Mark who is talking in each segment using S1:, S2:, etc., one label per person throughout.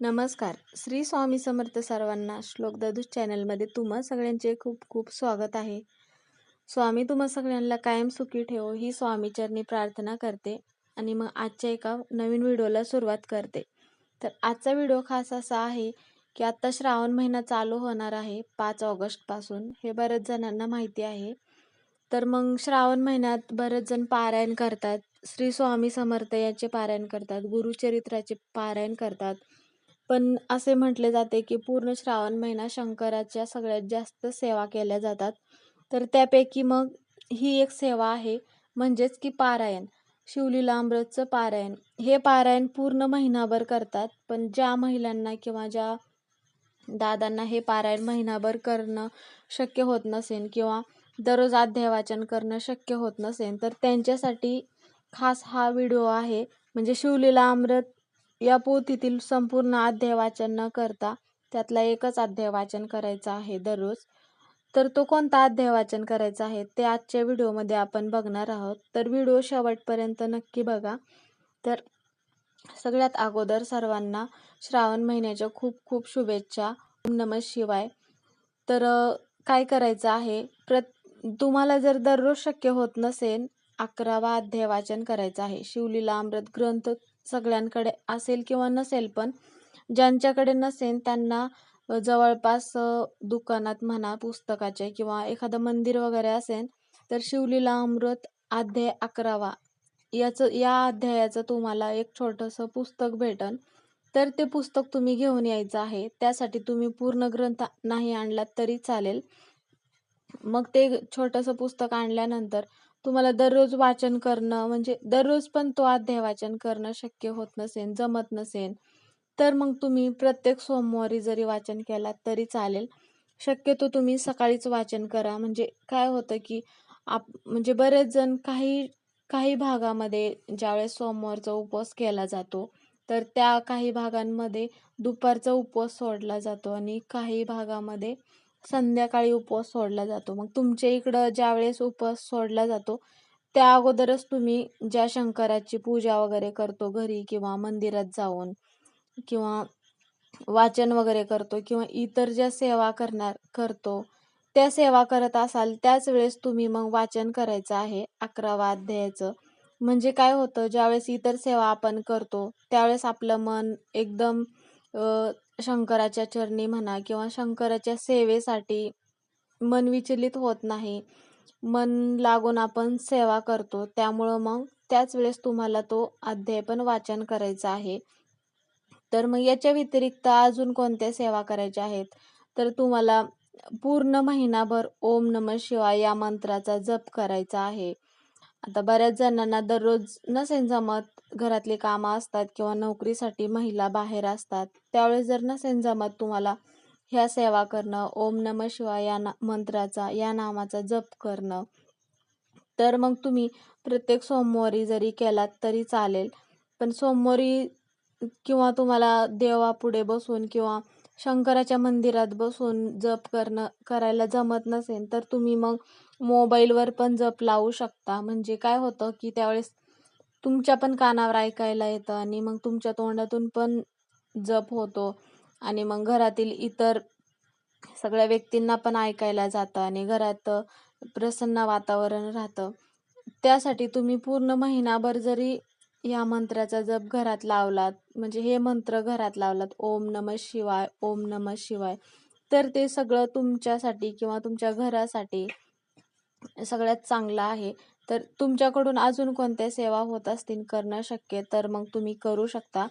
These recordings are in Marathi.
S1: नमस्कार. श्री स्वामी समर्थ सर्वांना श्लोक ददूज चॅनलमध्ये तुम्हा सगळ्यांचे खूप खूप स्वागत आहे. स्वामी तुम्हा सगळ्यांना कायम सुखी ठेवो ही स्वामीचरणी प्रार्थना करते आणि मग आजच्या एका नवीन व्हिडिओला सुरुवात करते. तर आजचा व्हिडिओ खास असा आहे की आत्ता श्रावण महिना चालू होणार आहे पाच ऑगस्टपासून हे बऱ्याच जणांना माहिती आहे. तर मग श्रावण महिन्यात बरेच जण पारायण करतात. श्री स्वामी समर्थ याचे पारायण करतात गुरुचरित्राचे पारायण करतात. पण असे म्हटले जाते की पूर्ण श्रावण महिना शंकराच्या सगळ्यात जास्त सेवा केल्या जातात. तर त्यापैकी मग ही एक सेवा आहे म्हणजेच की पारायण. शिवलीलामृतचं पारायण. हे पारायण पूर्ण महिनाभर करतात पण ज्या महिलांना किंवा ज्या दादांना हे पारायण महिनाभर करणं शक्य होत नसेल किंवा दररोज अध्यायवाचन करणं शक्य होत नसेल तर त्यांच्यासाठी खास हा व्हिडिओ आहे म्हणजे शिवलीला अमृत या पोथीतील संपूर्ण अध्याय वाचन न करता त्यातला एकच अध्याय वाचन करायचा आहे दररोज. तर तो कोणता अध्याय वाचन करायचा आहे ते आजच्या व्हिडिओमध्ये आपण बघणार आहोत. तर व्हिडिओ शेवटपर्यंत नक्की बघा. तर सगळ्यात अगोदर सर्वांना श्रावण महिन्याच्या खूप खूप शुभेच्छा. नम नमः शिवाय. तर काय करायचं आहे? प्रत तुम्हाला जर दररोज शक्य होत नसेल अकरावा अध्याय वाचन करायचं आहे. शिवलीला अमृत ग्रंथ सगळ्यांकडे असेल किंवा नसेल पण ज्यांच्याकडे नसेल त्यांना जवळपास दुकानात म्हणा पुस्तकाचे किंवा एखादं मंदिर वगैरे असेल तर शिवलीला अमृत अध्याय अकरावा याचं या अध्यायाचं तुम्हाला एक छोटंसं पुस्तक भेटन. तर ते पुस्तक तुम्ही घेऊन यायचं आहे. त्यासाठी तुम्ही पूर्ण ग्रंथ नाही आणलात तरी चालेल. मग ते छोटंसं पुस्तक आणल्यानंतर तुम्हाला दररोज वाचन करणं म्हणजे दररोज पण तो अध्याय वाचन करणं शक्य होत नसेल जमत नसेल तर मग तुम्ही प्रत्येक सोमवारी जरी वाचन केलात तरी चालेल. शक्यतो तुम्ही सकाळीच वाचन करा. म्हणजे काय होतं की आप म्हणजे बरेच जण काही काही भागामध्ये ज्यावेळेस सोमवारचा उपवास केला जातो तर त्या काही भागांमध्ये दुपारचा उपवास सोडला जातो आणि काही भागामध्ये संध्याकाळी उपवास सोडला जातो. मग तुमच्या इकडं ज्यावेळेस उपवास सोडला जातो त्या अगोदरच तुम्ही ज्या शंकराची पूजा वगैरे करतो घरी किंवा मंदिरात जाऊन किंवा वाचन वगैरे करतो किंवा इतर ज्या सेवा करणार करतो त्या सेवा करत असाल त्याच वेळेस तुम्ही मग वाचन करायचं आहे अकरावा अध्यायाचं. म्हणजे काय होतं ज्यावेळेस इतर सेवा आपण करतो त्यावेळेस आपलं मन एकदम शंकराच्या चरणी म्हणा किंवा शंकराच्या सेवेसाठी मन विचलित होत नाही. मन लागून आपण सेवा करतो. त्यामुळं मग त्याच वेळेस तुम्हाला तो अध्याय पण वाचन करायचा आहे. तर मग याच्या व्यतिरिक्त अजून कोणत्या सेवा करायच्या आहेत? तर तुम्हाला पूर्ण महिनाभर ओम नम शिवाय या मंत्राचा जप करायचा आहे. आता बऱ्याच जणांना दररोज नसेल जमत घरातली कामं असतात किंवा नोकरीसाठी महिला बाहेर असतात त्यावेळेस जर नसेल जमत तुम्हाला ह्या सेवा करणं ओम नम शिवाय या ना मंत्राचा या नामाचा जप करणं तर मग तुम्ही प्रत्येक सोमवारी जरी केलात तरी चालेल. पण सोमवारी किंवा तुम्हाला देवापुढे बसून किंवा शंकराच्या मंदिरात बसून जप करणं करायला जमत नसेल तर तुम्ही मग मोबाईलवर पण जप लावू शकता. म्हणजे काय होतं की त्यावेळेस तुमच्या पण कानावर ऐकायला येतं आणि मग तुमच्या तोंडातून पण जप होतो आणि मग घरातील इतर सगळ्या व्यक्तींना पण ऐकायला जातं आणि घरात प्रसन्न वातावरण राहतं. त्यासाठी तुम्ही पूर्ण महिनाभर जरी या मंत्राचा जप घरात लावलात. म्हणजे हे मंत्र घरात लावलात. ओम नम शिवाय ओम नम शिवाय. तर ते सगळं तुमच्यासाठी किंवा तुमच्या घरासाठी सगळ्यात चांगलं आहे. तर तुमच्याकडून अजून कोणत्या सेवा होत असतील करणं शक्य तर मग तुम्ही करू शकता.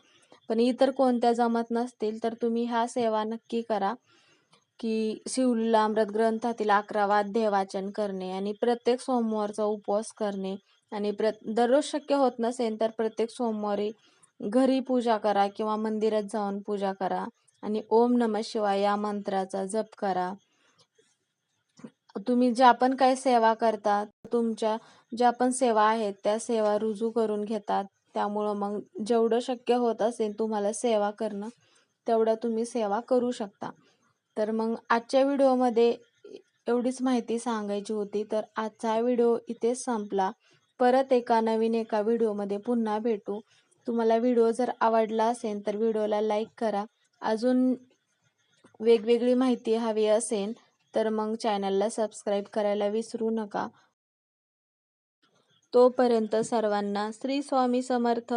S1: पण इतर कोणत्या जमत नसतील तर तुम्ही ह्या सेवा नक्की करा. की शिवलीलामृत ग्रंथातील अकरावा देवाचन वाचन करणे आणि प्रत्येक सोमवारचा उपवास करणे. आणि प्र दररोज शक्य होत नसेल तर प्रत्येक सोमवारी घरी पूजा करा किंवा मंदिरात जाऊन पूजा करा आणि ओम नम शिवाय या मंत्राचा जप करा. तुम्ही ज्या पण काही सेवा करता तुमच्या ज्या पण सेवा आहेत त्या सेवा रुजू करून घेतात. त्यामुळं मग जेवढं शक्य होत असेल तुम्हाला सेवा करणं तेवढं तुम्ही सेवा करू शकता. तर मग आजच्या व्हिडिओमध्ये एवढीच माहिती सांगायची होती. तर आजचा व्हिडिओ इथेच संपला. परत एका नवीन एका व्हिडिओमध्ये पुन्हा भेटू. तुम्हाला व्हिडिओ जर आवडला असेल तर व्हिडिओला लाईक करा. अजून वेगवेगळी माहिती हवी असेल तर मग चॅनलला सबस्क्राईब करायला विसरू नका. तोपर्यंत सर्वांना श्री स्वामी समर्थ.